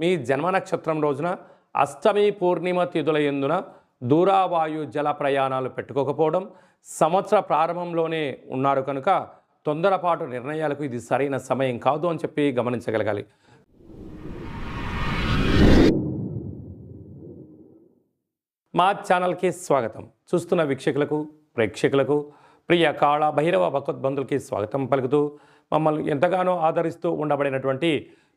మీ జన్మ నక్షత్రం రోజున అష్టమి పూర్ణిమ తిథుల ఎందున దూరావాయు జల ప్రయాణాలు పెట్టుకోకపోవడం సంవత్సర ప్రారంభంలోనే ఉన్నారు కనుక తొందరపాటు నిర్ణయాలకు ఇది సరైన సమయం కాదు అని చెప్పి గమనించగలగాలి. మా ఛానల్కి స్వాగతం. చూస్తున్న వీక్షకులకు ప్రేక్షకులకు ప్రియ కాళ భైరవ భగవద్బంధులకి స్వాగతం పలుకుతూ మమ్మల్ని ఎంతగానో ఆదరిస్తూ ఉండబడినటువంటి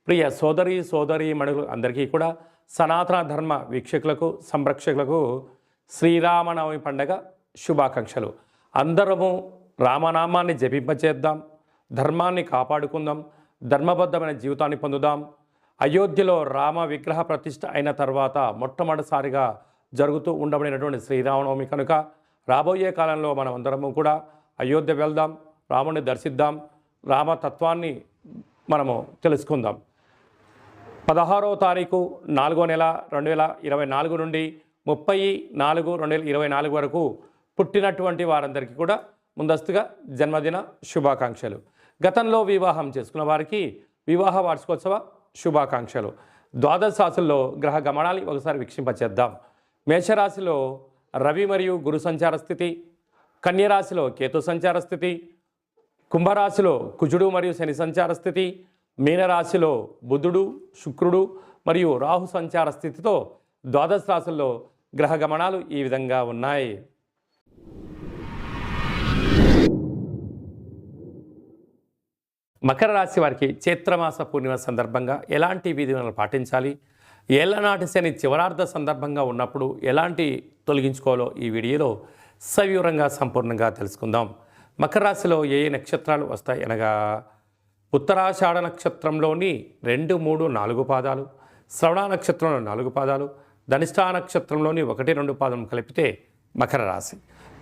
ప్రియ సోదరి సోదరి మణులు అందరికీ కూడా సనాతన ధర్మ వీక్షకులకు సంరక్షకులకు శ్రీరామనవమి పండగ శుభాకాంక్షలు. అందరము రామనామాన్ని జపింపచేద్దాం ధర్మాన్ని కాపాడుకుందాం ధర్మబద్ధమైన జీవితాన్ని పొందుదాం. అయోధ్యలో రామ విగ్రహ ప్రతిష్ఠ అయిన తర్వాత మొట్టమొదటిసారిగా జరుగుతూ ఉండబడినటువంటి శ్రీరామనవమి కనుక రాబోయే కాలంలో మనం అందరము కూడా అయోధ్య వెళ్దాం రాముని దర్శిద్దాం రామతత్వాన్ని మనము తెలుసుకుందాం. పదహారవ తారీఖు నాలుగో నెల రెండు వేల ఇరవై నాలుగు నుండి ముప్పై నాలుగు రెండు వేల ఇరవై నాలుగు వరకు పుట్టినటువంటి వారందరికీ కూడా ముందస్తుగా జన్మదిన శుభాకాంక్షలు. గతంలో వివాహం చేసుకున్న వారికి వివాహ వార్షికోత్సవ శుభాకాంక్షలు. ద్వాదశ రాశుల్లో గ్రహ గమనాలు ఒకసారి వీక్షింపచేద్దాం. మేషరాశిలో రవి మరియు గురు సంచార స్థితి కన్యరాశిలో కేతు సంచార స్థితి కుంభరాశిలో కుజుడు మరియు శని సంచార స్థితి మీనరాశిలో బుధుడు శుక్రుడు మరియు రాహు సంచార స్థితితో ద్వాదశ రాశుల్లో గ్రహ గమనాలు ఈ విధంగా ఉన్నాయి. మకర రాశి వారికి చైత్రమాస పూర్ణిమ సందర్భంగా ఎలాంటి విధులను పాటించాలి? ఏళ్ళనాటి శని చివరార్థ సందర్భంగా ఉన్నప్పుడు ఎలాంటి తొలగించుకోవాలో ఈ వీడియోలో సవివరంగా సంపూర్ణంగా తెలుసుకుందాం. మకర రాశిలో ఏ ఏ నక్షత్రాలు వస్తాయి అనగా ఉత్తరాషాఢ నక్షత్రంలోని రెండు మూడు నాలుగు పాదాలు శ్రవణ నక్షత్రంలో నాలుగు పాదాలు ధనిష్టా నక్షత్రంలోని ఒకటి రెండు పాదం కలిపితే మకర రాశి.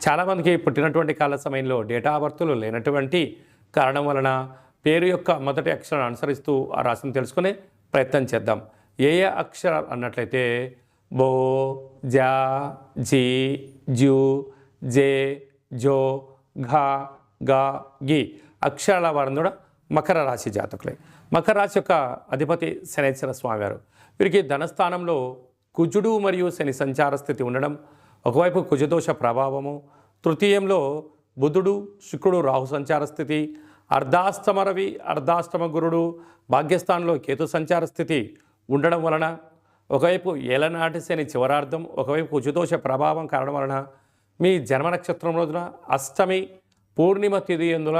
చాలామందికి పుట్టినటువంటి కాల సమయంలో డేటా బర్తులు లేనటువంటి కారణం వలన పేరు యొక్క మొదటి అక్షరాన్ని అనుసరిస్తూ ఆ రాశిని తెలుసుకునే ప్రయత్నం చేద్దాం. ఏ ఏ అక్షరాలు అన్నట్లయితే బో జా జీ జూ జే జో ఘా గా గి అక్షరాల వారిని కూడా మకర రాశి జాతకులే. మకర రాశి యొక్క అధిపతి శనేశ్వర స్వామివారు. వీరికి ధనస్థానంలో కుజుడు మరియు శని సంచార స్థితి ఉండడం ఒకవైపు కుజదోష ప్రభావము తృతీయంలో బుధుడు శుక్రుడు రాహు సంచార స్థితి అర్ధాష్టమ రవి అర్ధాష్టమ గురుడు భాగ్యస్థానంలో కేతు సంచార స్థితి ఉండడం వలన ఒకవైపు ఏలనాటి శని చివరార్థం ఒకవైపు కుజదోష ప్రభావం కారణం వలన మీ జన్మ నక్షత్రం రోజున అష్టమి పూర్ణిమ తిథి ఎందున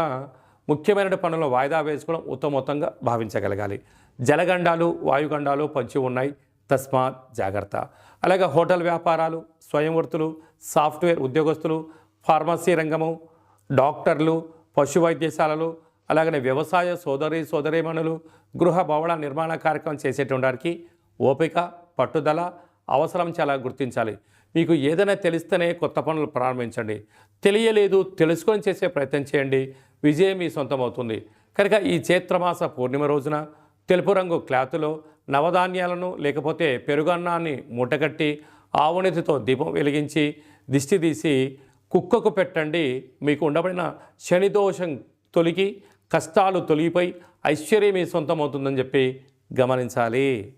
ముఖ్యమైన పనులను వాయిదా వేసుకోవడం ఉత్తమోత్తంగా భావించగలగాలి. జలగండాలు వాయుగండాలు పంచి ఉన్నాయి. తస్మాత్ జాగ్రత్త. అలాగే హోటల్ వ్యాపారాలు స్వయం వృత్తులు సాఫ్ట్వేర్ ఉద్యోగస్తులు ఫార్మసీ రంగము డాక్టర్లు పశు వైద్యశాలలు అలాగనే వ్యవసాయ సోదరి సోదరీమణులు గృహ భవన నిర్మాణ కార్యక్రమం చేసేటువంటి వారికి ఓపిక పట్టుదల అవసరం చాలా గుర్తించాలి. మీకు ఏదైనా తెలిస్తేనే కొత్త పనులు ప్రారంభించండి. తెలియలేదు తెలుసుకొని చేసే ప్రయత్నం చేయండి. విజయం మీ సొంతమవుతుంది. కనుక ఈ చైత్రమాస పూర్ణిమ రోజున తెలుపు రంగు క్లాతులో నవధాన్యాలను లేకపోతే పెరుగన్నాన్ని మూటగట్టి ఆవునితితో దీపం వెలిగించి దిష్టి తీసి కుక్కకు పెట్టండి. మీకు ఉండబడిన శని దోషం తొలగి కష్టాలు తొలగిపోయి ఐశ్వర్యం మీ సొంతం అవుతుందని చెప్పి గమనించాలి.